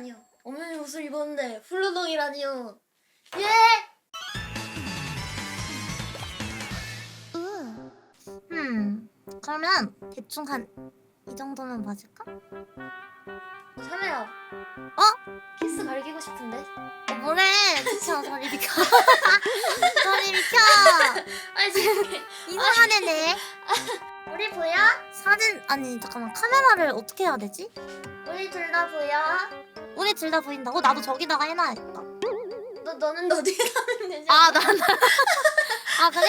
아니요. 어머니 옷을 입었는데 훌루덩이라니요. 예! 으. 음. 그러면 대충 한 이 정도면 맞을까? 사매야. 어? 키스 갈기고 싶은데. 어, 뭐래? 진짜 저리 비켜. 저리 비켜. 아니 지금 이상한 애네. 우리 보여? 사진 아니 잠깐만 카메라를 어떻게 해야 되지? 우리 둘 다 보여? 우리 둘 다 보인다고? 나도 저기다가 해놔야겠다. 너 너는 너 뒤에 가면 되지? 아, 난. 아, 그래?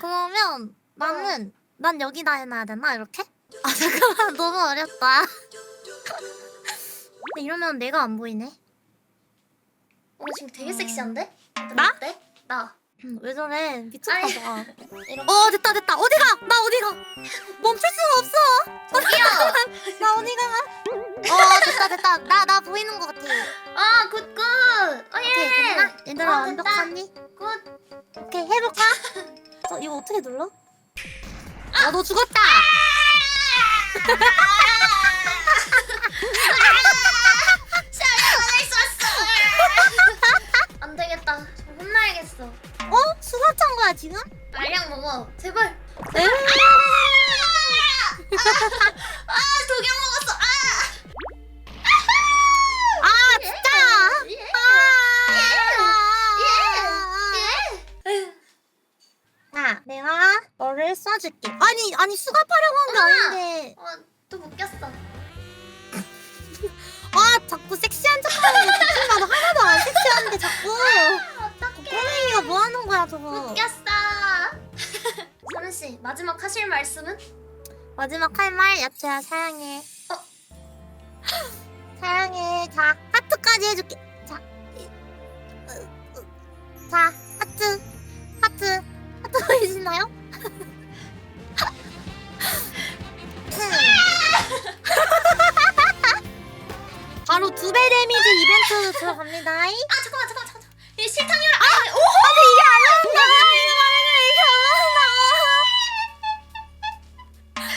그러면 나는, 난 여기다 해놔야 되나? 이렇게? 아, 잠깐만. 너무 어렵다. 근데 이러면 내가 안 보이네. 어 지금 되게 섹시한데? 나? 어때? 나. 음, 왜 저래? 미쳤나 아니. 봐. 이렇게. 어, 됐다, 됐다. 어디 가? 나 어디 가? 멈출 수가 없어. 저기요. 나 어디 가? 어, 됐다, 됐다. 나, 얘들아, 어, 완벽하니? 굿. 오케이, 해볼까? 어, 이거 어떻게 눌러? 아, 너 죽었다! 안 되겠다. 저 혼나야겠어. 어? 수갑 찬 거야, 지금? 알약 먹어. 제발. 에? 아 독약 쏴줄게. 아니, 아니, 수갑하려고 한 게! 아닌데. 어 또 묶였어. 아, 자꾸 섹시한 척 하는 거 듣지 마. 너 하나도 안 섹시한데, 자꾸. 어떡해. 꼬맹이가 뭐 하는 거야, 저거. 묶였어. 서른 씨 마지막 하실 말씀은? 마지막 할 말, 야채야, 사랑해. 어? 사랑해. 자, 하트까지 해줄게. 자, 자. 바로 두 배 데미지 이벤트 들어갑니다. 아 잠깐만 잠깐만 잠깐만. 이 실탄이라. 아, 오. 근데 이게 안 나온다. 이거 말하면 이게 안 나온다.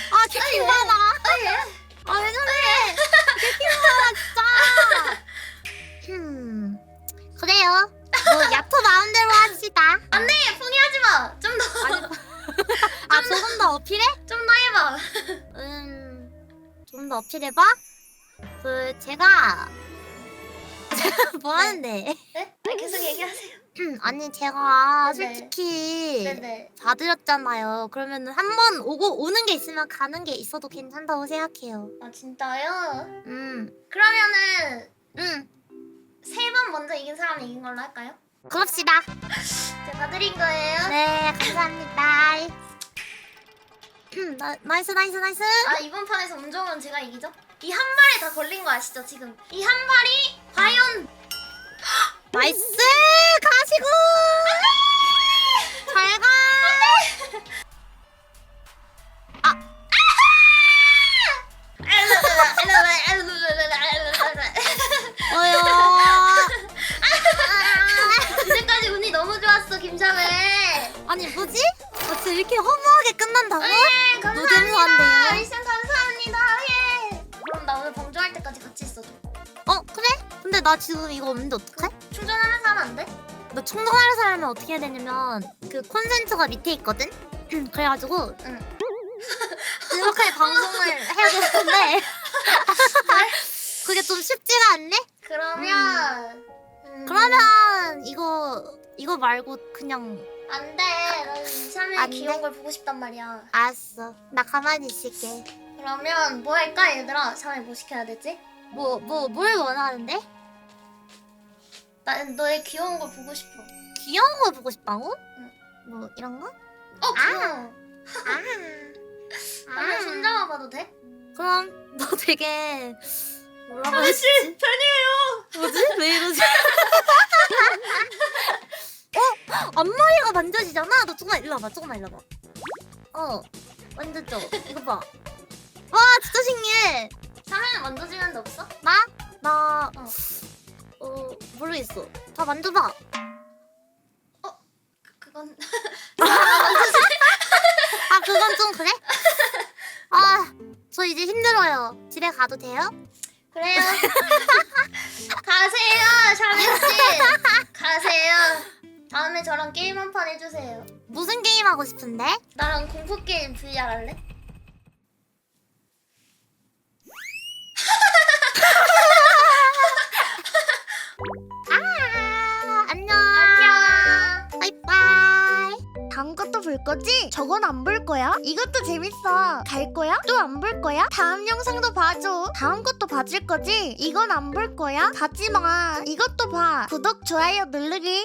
아, 개킹 받아. 아 예. 아, 왜 저래? 받아, 진짜. 음, 그래요. 뭐, 야토 마음대로 합시다. 안돼 포기하지 마. 좀 더. 아, 조금 더 어필해? 좀더 해봐. 음, 좀 더 어필해봐? 그, 제가, 뭐 하는데? 네? 네 계속 얘기하세요. 아니, 제가 네네. 솔직히. 네네. 봐드렸잖아요. 그러면은 한번 오고 오는 게 있으면 가는 게 있어도 괜찮다고 생각해요. 아 진짜요? 음, 그러면은 음, 세 번 먼저 이긴 사람이 이긴 걸로 할까요? 그럽시다. 제가 봐드린 거예요. 네, 감사합니다. 음, 나, 나이스, 나이스, 나이스. 아 이번 판에서 운정은 제가 이기죠? 이 한 발에 다 걸린 거 아시죠 지금? 이 한 발이 과연 나이스, 가시고. 잘 가. 어여. 이제까지 운이 너무 좋았어 김샤메. 아니 뭐지? 어, 진짜 이렇게 허무하게 끝난다고? 예, 감사합니다. 노잼무한데요? 때까지 같이 있어줘. 어 그래? 근데 나 지금 이거 없는데 어떡해? 충전하면서 하면 안 돼? 너 충전하는 사람은 어떻게 해야 되냐면 그 콘센트가 밑에 있거든? 그래가지고 응. 이렇게 방송을 해야 되는데 그게 좀 쉽지가 않네? 그러면 음, 그러면 이거 이거 말고 그냥 안 돼. 나는 샤메 안 귀여운 돼? 걸 보고 싶단 말이야. 알았어 나 가만히 있을게 그러면 뭐 할까 얘들아? 샤메 뭐 시켜야 되지? 뭐 뭐 뭘 원하는데? 난 너의 귀여운 걸 보고 싶어. 귀여운 거 보고 싶다고? 응. 뭐 이런 거? 어 귀여워. 아, 샤메 손잡아 봐도 돼? 그럼 너 되게 뭐라고 했지? 편이에요. 뭐지? 왜 이러지? 어? 앞머리가 만져지잖아? 너 조금만 일로 와봐, 조금만 일로 와봐. 어, 만졌죠? 이거 봐. 데 없어? 나? 나, 어. 어, 모르겠어. 다 만져봐. 그, 그건 아, 그건 좀 그래? 아, 저 이제 힘들어요. 집에 가도 돼요? 그래요. 가세요, 샤넬씨. 가세요. 다음에 저랑 게임 한 판 해주세요. 무슨 게임 하고 싶은데? 나랑 공포 게임 VR 할래? 볼 거지? 저건 안 볼 거야? 이것도 재밌어. 갈 거야? 또 안 볼 거야? 다음 영상도 봐줘. 다음 것도 봐줄 거지? 이건 안 볼 거야? 받지 마. 이것도 봐. 구독, 좋아요 누르기.